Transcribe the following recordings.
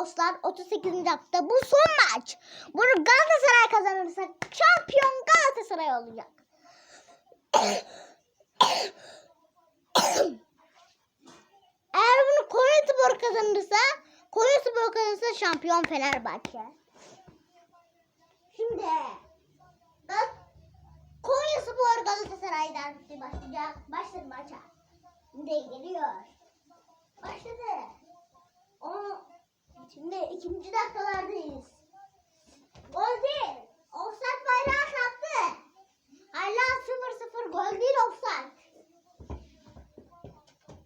dostlar 38. hafta bu son maç. Bunu Galatasaray kazanırsa şampiyon Galatasaray olacak. Eğer bunu Konyaspor kazanırsa Konyaspor kazanırsa şampiyon Fenerbahçe. Şimdi Gal Konyaspor Galatasaray'dan başlayacak. Başladı maça. Şimdi geliyor. Başladı. O, şimdi ikinci dakikalardayız. Gol. Offside bayrağı kalktı. Hala 0-0 gol değil offside.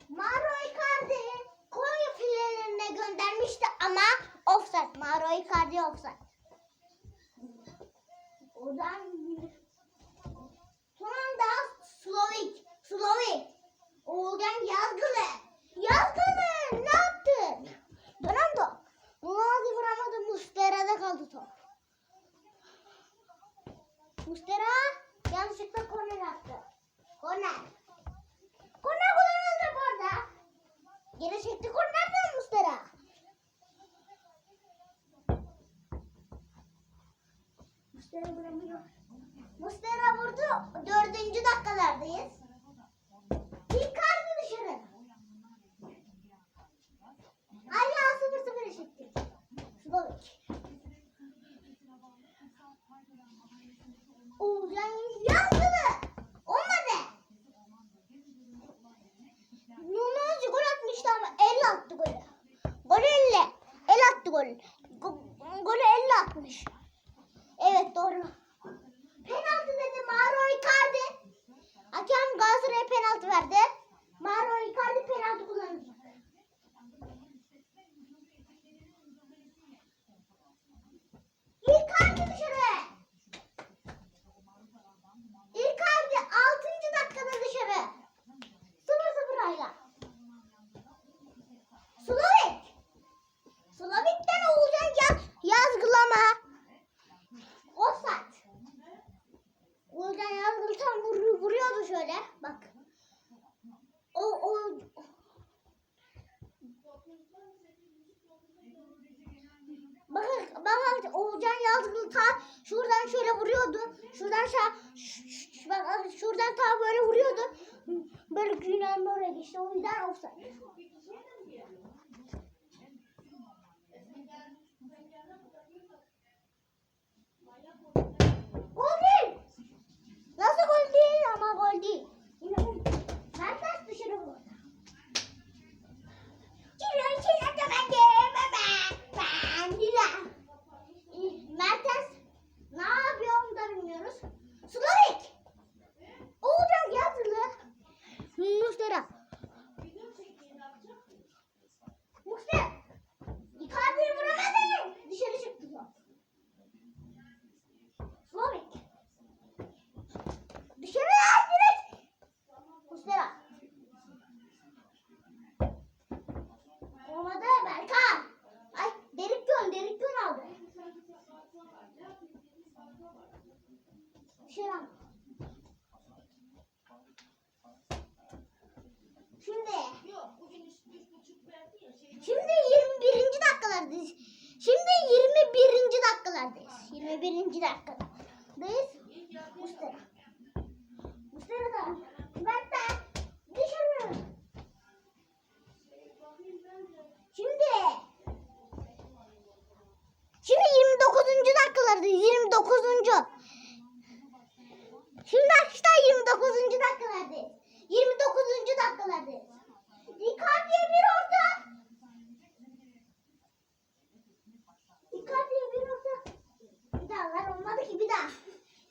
Mauro Icardi Konya filelerine göndermişti ama offside. Mauro Icardi offside. Oradan son anda Slovik. Slovik. Oğulcan Yazgılı. Yazgılı ne yaptın? Dönem top. Muazi vuramadı. Mustera'da kaldı top. Mustera yanlışlıkla korner attı. Korner. Korner kullanıldı bu arada. Geri çekti kornerden Mustera. Mustera vuramıyor. Mustera vurdu. Dördüncü dakikalardayız. বলুন bak Oğuzcan Yazgılı ta şuradan şöyle vuruyordu. Şuradan şa, bak şuradan ta böyle vuruyordu. Böyle gülen oraya geçti. O yüzden offside. একটা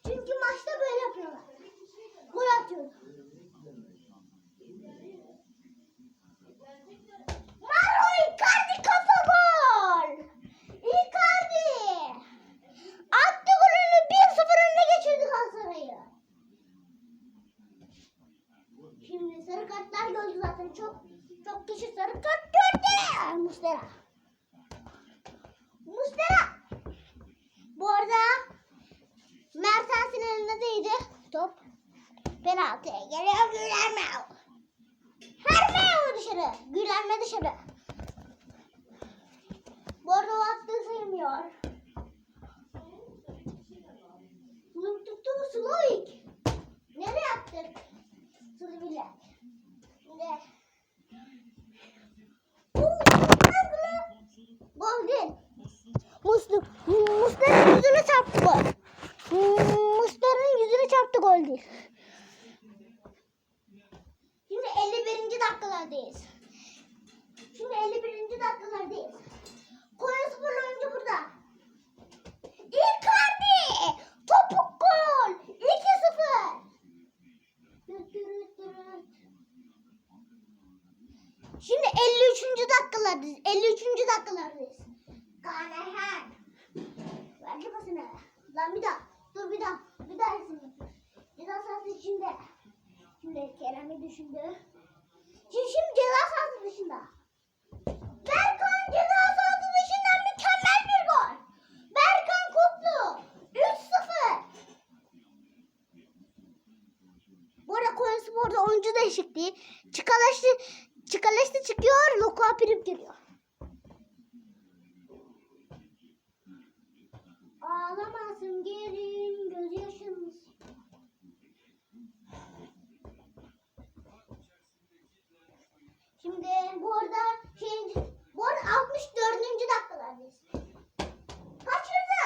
Çünkü maçta böyle yapıyorlar. Gol atıyor. Mauro Icardi kafa gol. Icardi. Attı golünü 1-0 önüne geçirdi Galatasaray'ı. Şimdi sarı kartlar gördü zaten çok çok kişi sarı kart gördü. Mustera. Mustera. Bu arada Mertens'in elinde değdi top. Penaltıya geliyor Gülerme. Herme dışarı. Gülenme dışarı. Bu Muslera. Muslera'nın yüzüne çarptı gol. Muslera'nın yüzüne çarptı gol değil. Şimdi 51. dakikalardayız. Şimdi 51. dakikalardayız. Konya Spor'un oyuncu burada. Icardi! Topuk gol! 2-0. Düt dürüt dürüt. Şimdi 53. dakikalardayız. 53. dakikalardayız. Kanahan. Ver kafasını. Lan bir daha. Dur bir daha. Bir daha resim yapıyor. Ceza sahası içinde. Şimdi Kerem'i düşündü. Şimdi, şimdi ceza sahası dışında. Berkan ceza sahası dışından mükemmel bir gol. Berkan Kutlu. 3-0. Bu arada Konya Spor'da oyuncu değişikliği. Çıkalaştı, çıkalaştı çıkıyor. Lokua Prim giriyor. Ağlamasın gelin gözyaşımız. Şimdi bu arada şey, bu arada 64. dakikalardayız. Kaçırdı.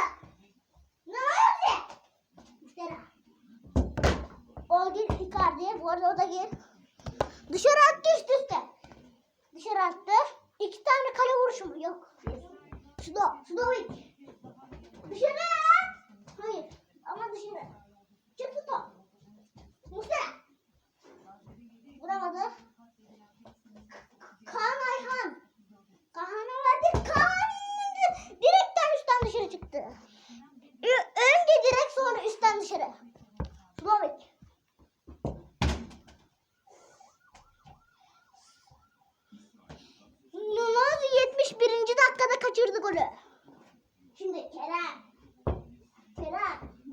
Ne oldu? Müşteri. O gir Icardi. Bu arada o da gir. Dışarı attı üst üste. Dışarı attı. İki tane kale vuruşu mu? Yok. Sudo. Sudovic. Dışarı. Hayır. Ama dışarı. Çıktı top. Muslera. Vuramadı. Kaan Ayhan. Kaan'a verdi. Kaan direkten üstten dışarı çıktı. Önce direkt sonra üstten dışarı.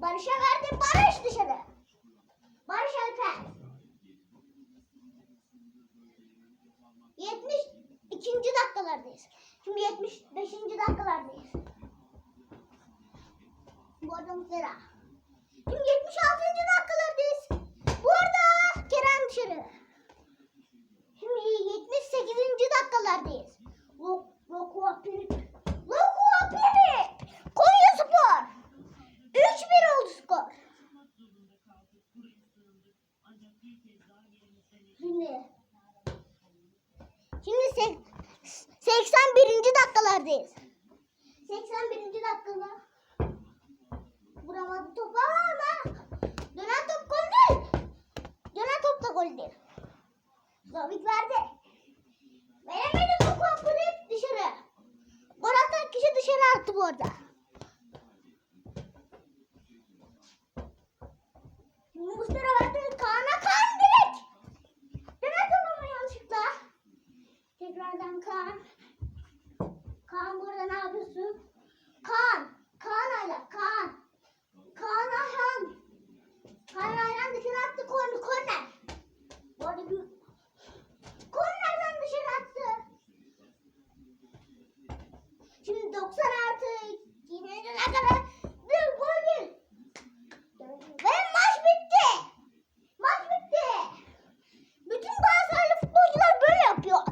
Barış'a verdi. Barış dışarı. Barış Alper. 72. dakikalardayız. Şimdi 75. dakikalardayız. Bu arada Muslera. Şimdi 76. dakikalardayız. Bu arada Kerem dışarı. Şimdi 78. dakikalardayız. Lok, Lokua Pirik. Lokua Pirik. Konya Spor. 3-1 oldu skor. Şimdi Şimdi sek- 81. dakikalardayız. 81. dakikada vuramadı topu ama dönen top gol değil. Dönen top da gol değil. Zavik verdi. Veremedi topu kırıp dışarı. Gol atan kişi dışarı attı bu arada. Şimdi Mustafa verdi. Kaan'a Kaan direkt. Dönen top ama yanlışlıkla. Tekrardan Kaan. Kaan burada ne yapıyorsun? Kaan. Kaan Ayla. Kaan. Kaan Ayhan. Kaan Ayhan dışarı attı korner. Korner. Bu arada bir... Kornerden dışarı attı. Şimdi 90 artı 2. kadar bir gol bir. Ve maç bitti. Maç bitti. Bütün Galatasaraylı futbolcular böyle yapıyor.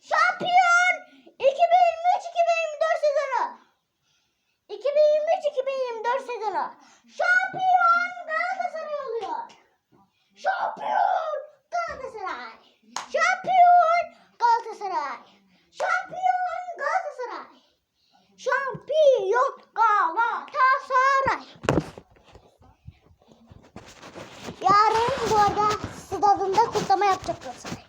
Şampiyon 2023-2024 sezonu. 2023-2024 sezonu. Şampiyon Galatasaray oluyor. Şampiyon Galatasaray. Şampiyon Galatasaray. Şampiyon Galatasaray. Şampiyon Galatasaray. Yarın bu arada stadında kutlama yapacak Galatasaray.